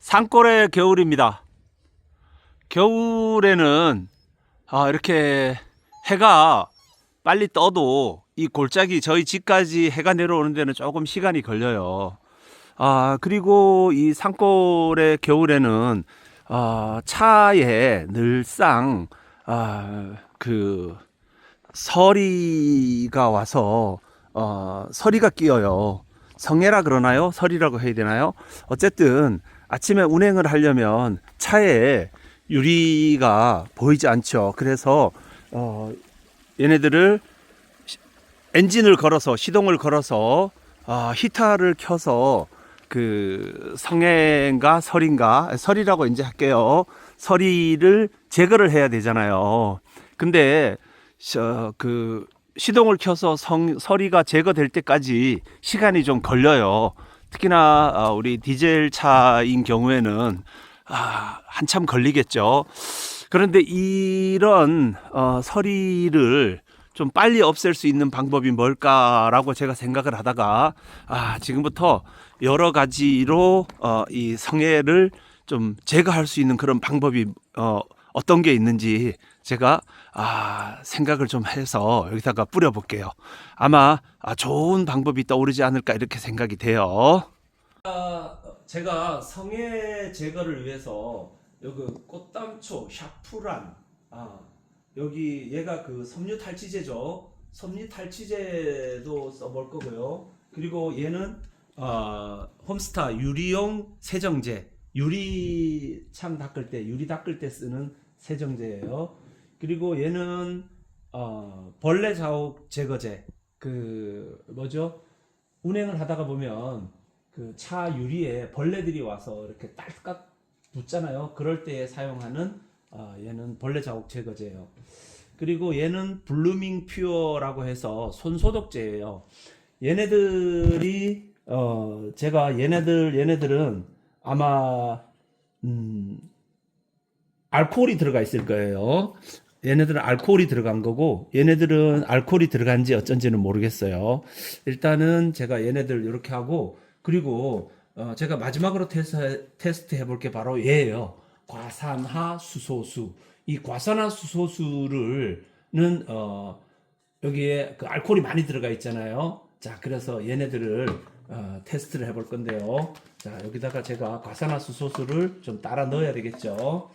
산골의 겨울입니다. 겨울에는 아, 이렇게 해가 빨리 떠도 이 골짜기 저희 집까지 해가 내려오는 데는 조금 시간이 걸려요. 아, 그리고 이 산골의 겨울에는 아, 차에 늘상 아, 그 서리가 와서 어, 서리가 끼어요. 성애라 그러나요? 설이라고 해야 되나요? 어쨌든 아침에 운행을 하려면 차에 유리가 보이지 않죠. 그래서 어, 얘네들을 시- 엔진을 걸어서 시동을 걸어서 아, 히터를 켜서 그 성애인가 설인가 설이라고 이제 할게요. 설이를 제거를 해야 되잖아요. 근데 저, 그 시동을 켜서 성, 서리가 제거될 때까지 시간이 좀 걸려요. 특히나 아, 우리 디젤 차인 경우에는 아, 한참 걸리겠죠. 그런데 이런 어, 서리를 좀 빨리 없앨 수 있는 방법이 뭘까라고 제가 생각을 하다가 아, 지금부터 여러 가지로 어, 이 성애를 좀 제거할 수 있는 그런 방법이 어, 어떤 게 있는지 제가 아, 생각을 좀 해서 여기다가 뿌려 볼게요. 아마 아, 좋은 방법이 떠오르지 않을까 이렇게 생각이 돼요. 제가 성애 제거를 위해서 여기 꽃담초 샤프란 아, 여기 얘가 그 섬유 탈취제죠. 섬유 탈취제도 써볼 거고요. 그리고 얘는 어, 홈스타 유리용 세정제, 유리 창 닦을 때, 유리 닦을 때 쓰는 세정제예요. 그리고 얘는 어, 벌레 자욱 제거제. 그 뭐죠? 운행을 하다가 보면 그 차 유리에 벌레들이 와서 이렇게 딸깍 붙잖아요. 그럴 때 사용하는 어, 얘는 벌레 자국 제거제예요. 그리고 얘는 블루밍 퓨어라고 해서 손 소독제예요. 얘네들이 어 제가 얘네들 얘네들은 아마 음 알코올이 들어가 있을 거예요. 얘네들은 알코올이 들어간 거고 얘네들은 알코올이 들어간지 어쩐지는 모르겠어요. 일단은 제가 얘네들 이렇게 하고 그리고 어 제가 마지막으로 테스트, 테스트 해볼 게 바로 얘예요. 과산화 수소수. 이 과산화 수소수를는 어 여기에 그 알코올이 많이 들어가 있잖아요. 자, 그래서 얘네들을 어, 테스트를 해볼 건데요. 자, 여기다가 제가 과산화수소수를 좀 따라 넣어야 되겠죠.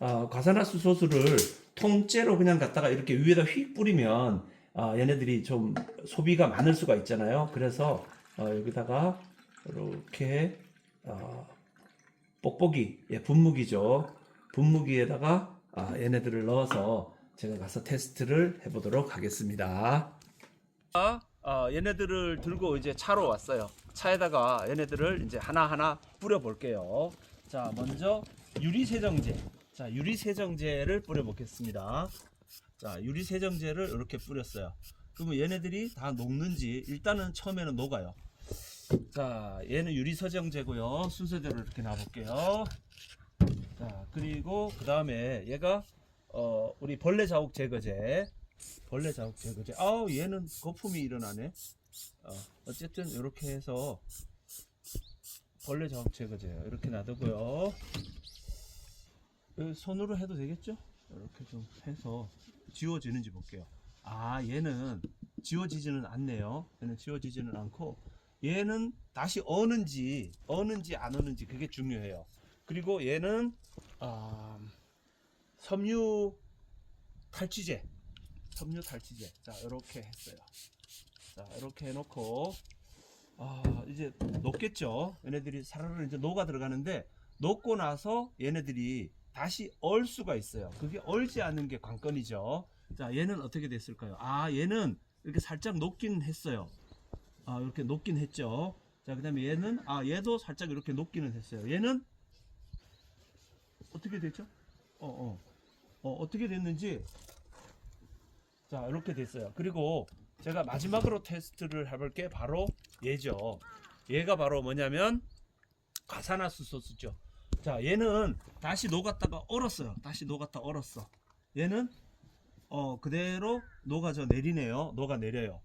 어, 과산화수소수를 통째로 그냥 갖다가 이렇게 위에다 휙 뿌리면 어, 얘네들이 좀 소비가 많을 수가 있잖아요. 그래서 어, 여기다가 이렇게 어, 뽁뽁이, 예, 분무기죠. 분무기에다가 아, 얘네들을 넣어서 제가 가서 테스트를 해보도록 하겠습니다. 어, 얘네들을 들고 이제 차로 왔어요. 차에다가 얘네들을 이제 하나하나 뿌려 볼게요. 자, 먼저 유리 세정제. 자, 유리 세정제를 뿌려 보겠습니다. 자, 유리 세정제를 이렇게 뿌렸어요. 그러면 얘네들이 다 녹는지 일단은 처음에는 녹아요. 자, 얘는 유리 세정제고요. 순서대로 이렇게 놔 볼게요. 자, 그리고 그 다음에 얘가 어, 우리 벌레 자국 제거제. 벌레 자국 제거제. 아우, 얘는 거품이 일어나네. 어, 어쨌든 이렇게 해서 벌레 자국 제거제요. 이렇게 놔두고요. 이 손으로 해도 되겠죠? 이렇게 좀 해서 지워지는지 볼게요. 아, 얘는 지워지지는 않네요. 얘는 지워지지는 않고 얘는 다시 어는지 어는지 안 어는지 그게 중요해요. 그리고 얘는 아, 섬유 탈취제 섬유 탈취제. 자 이렇게 했어요. 자 이렇게 해놓고 아 이제 녹겠죠? 얘네들이 사르르 이제 녹아 들어가는데 녹고 나서 얘네들이 다시 얼 수가 있어요. 그게 얼지 않는 게 관건이죠. 자 얘는 어떻게 됐을까요? 아 얘는 이렇게 살짝 녹긴 했어요. 아 이렇게 녹긴 했죠. 자 그 다음에 얘는 아 얘도 살짝 이렇게 녹기는 했어요. 얘는 어떻게 됐죠? 어 어. 어, 어떻게 됐는지 자 이렇게 됐어요. 그리고 제가 마지막으로 테스트를 해볼 게 바로 얘죠. 얘가 바로 뭐냐면 가사나수소수죠. 자 얘는 다시 녹았다가 얼었어요. 다시 녹았다 얼었어. 얘는 어 그대로 녹아져 내리네요. 녹아 내려요.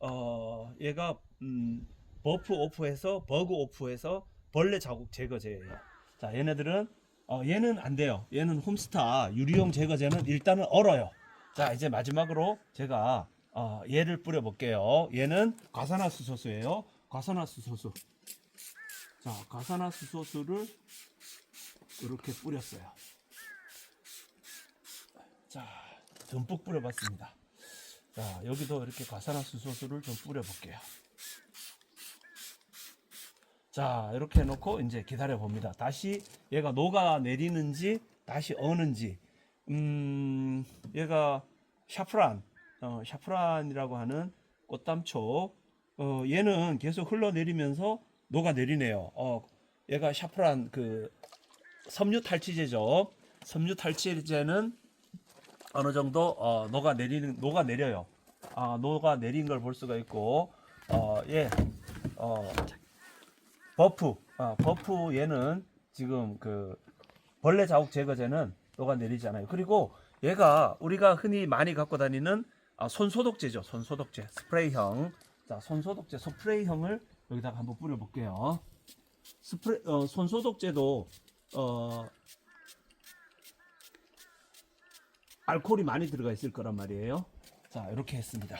어 얘가 음 버프 오프해서 버그 오프해서 벌레 자국 제거제예요. 자, 얘네들은 어, 얘는 안 돼요. 얘는 홈스타. 유리용 제거제는 일단은 얼어요. 자, 이제 마지막으로 제가 어, 얘를 뿌려 볼게요. 얘는 과산화수소수예요. 과산화수소수. 자, 과산화수소수를 이렇게 뿌렸어요. 자, 듬뿍 뿌려봤습니다. 자, 여기도 이렇게 과산화수소수를 좀 뿌려볼게요. 자, 이렇게 해놓고 이제 기다려 봅니다. 다시 얘가 녹아 내리는지 다시 어는지. 음, 얘가 샤프란, 어, 샤프란이라고 하는 꽃담초. 어, 얘는 계속 흘러내리면서 녹아 내리네요. 어, 얘가 샤프란 그 섬유 탈취제죠. 섬유 탈취제는 어느 정도 어, 녹아 내리는 녹아 내려요. 아, 녹아 내린 걸 볼 수가 있고, 어, 예, 어, 버프, 아, 버프 얘는 지금 그 벌레 자국 제거제는 녹아 내리잖아요. 그리고 얘가 우리가 흔히 많이 갖고 다니는 아, 손소독제죠. 손소독제, 스프레이형. 자, 손소독제, 스프레이형을 여기다가 한번 뿌려볼게요. 스프레, 어, 손소독제도 어, 알코올이 많이 들어가 있을 거란 말이에요. 자, 이렇게 했습니다.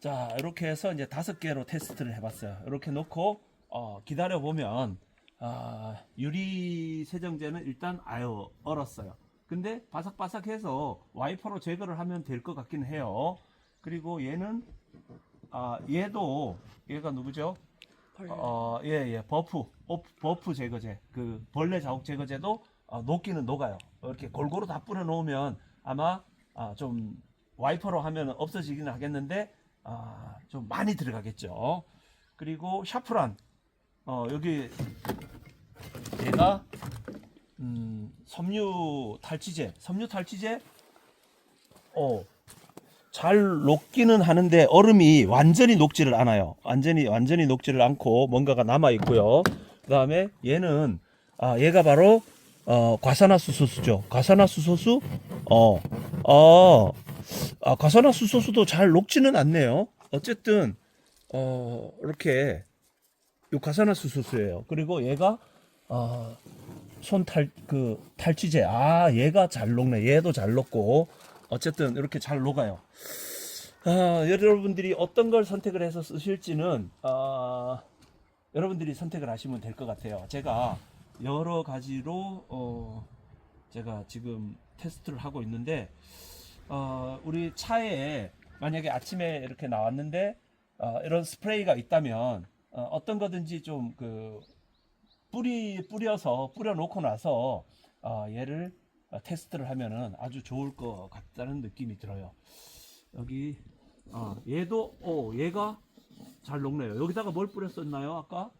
자, 이렇게 해서 이제 다섯 개로 테스트를 해봤어요. 이렇게 놓고 어, 기다려 보면 아, 유리 세정제는 일단 아유 얼었어요. 근데 바삭바삭해서 와이퍼로 제거를 하면 될 것 같긴 해요. 그리고 얘는 아, 얘도 얘가 누구죠? 어, 예, 예, 버프, 버프, 버프 제거제, 그 벌레 자국 제거제도 어, 녹기는 녹아요. 이렇게 골고루 다 뿌려 놓으면 아마 아, 좀 와이퍼로 하면 없어지기는 하겠는데 아, 좀 많이 들어가겠죠. 그리고 샤프란, 어, 여기 얘가 음, 섬유 탈취제, 섬유 탈취제, 어, 잘 녹기는 하는데 얼음이 완전히 녹지를 않아요. 완전히 완전히 녹지를 않고 뭔가가 남아 있고요. 그다음에 얘는 아 얘가 바로 어 과산화수소수죠. 과산화수소수 어. 어. 아 과산화수소수도 잘 녹지는 않네요. 어쨌든 어 이렇게 요 과산화수소수예요. 그리고 얘가 어 손탈 그 탈취제 아 얘가 잘 녹네. 얘도 잘 녹고 어쨌든 이렇게 잘 녹아요. 아, 여러분들이 어떤 걸 선택을 해서 쓰실지는 아, 여러분들이 선택을 하시면 될 것 같아요. 제가 여러 가지로 어, 제가 지금 테스트를 하고 있는데 어, 우리 차에 만약에 아침에 이렇게 나왔는데 어, 이런 스프레이가 있다면 어, 어떤 거든지 좀그 뿌리 뿌려서 뿌려 놓고 나서 어, 얘를 어, 테스트를 하면은 아주 좋을 것 같다는 느낌이 들어요. 여기 어, 얘도 오 얘가 잘 녹네요. 여기다가 뭘 뿌렸었나요 아까?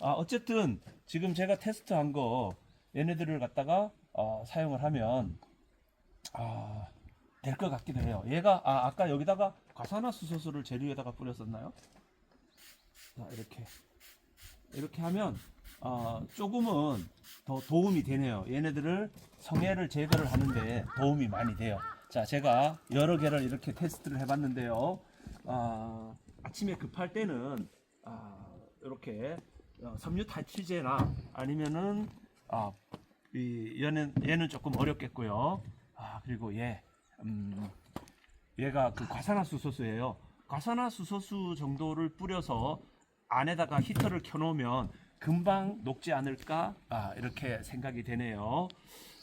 아 어쨌든 지금 제가 테스트한 거 얘네들을 갖다가 어, 사용을 하면 아, 될 것 같기도 해요. 얘가 아 아까 여기다가 과산화수소수를 재료에다가 뿌렸었나요? 자 이렇게 이렇게 하면 어, 조금은 더 도움이 되네요. 얘네들을 성애를 제거를 하는데 도움이 많이 돼요. 자, 제가 여러 개를 이렇게 테스트를 해봤는데요. 아, 아침에 급할 때는 아, 이렇게 어, 섬유 탈취제나 아니면은 아, 이 얘는 얘는 조금 어렵겠고요. 아, 그리고 얘 음, 얘가 그 과산화수소수예요. 과산화수소수 정도를 뿌려서 안에다가 히터를 켜놓으면 금방 녹지 않을까 아, 이렇게 생각이 되네요.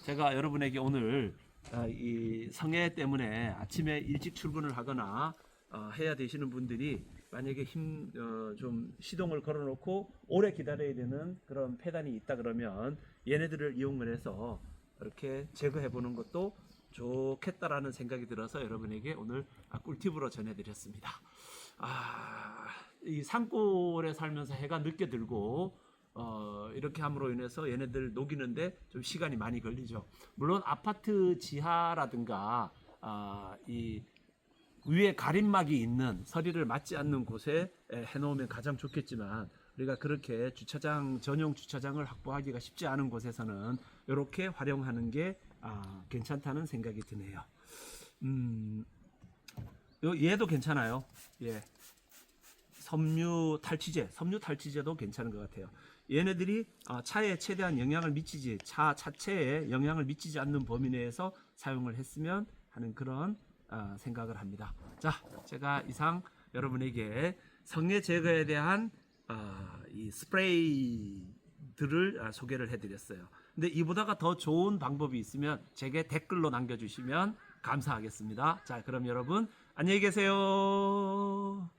제가 여러분에게 오늘 아, 이 성애 때문에 아침에 일찍 출근을 하거나 어, 해야 되시는 분들이 만약에 힘좀 시동을 걸어놓고 오래 기다려야 되는 그런 폐단이 있다 그러면 얘네들을 이용을 해서 이렇게 제거해 보는 것도 좋겠다라는 생각이 들어서 여러분에게 오늘 아, 꿀팁으로 전해드렸습니다. 아, 이 산골에 살면서 해가 늦게 들고 어, 이렇게 함으로 인해서 얘네들 녹이는데 좀 시간이 많이 걸리죠. 물론 아파트 지하라든가 아, 이 위에 가림막이 있는 서리를 맞지 않는 곳에 에, 해놓으면 가장 좋겠지만 우리가 그렇게 주차장 전용 주차장을 확보하기가 쉽지 않은 곳에서는 이렇게 활용하는 게 아, 괜찮다는 생각이 드네요. 음, 요- 얘도 괜찮아요. 예. 섬유 탈취제, 섬유 탈취제도 괜찮은 것 같아요. 얘네들이 아, 차에 최대한 영향을 미치지, 차 자체에 영향을 미치지 않는 범위 내에서 사용을 했으면 하는 그런 아, 생각을 합니다. 자, 제가 이상 여러분에게 성내 제거에 대한 아, 이 스프레이들을 아, 소개를 해드렸어요. 근데 이보다가 더 좋은 방법이 있으면 제게 댓글로 남겨주시면 감사하겠습니다. 자, 그럼 여러분 안녕히 계세요.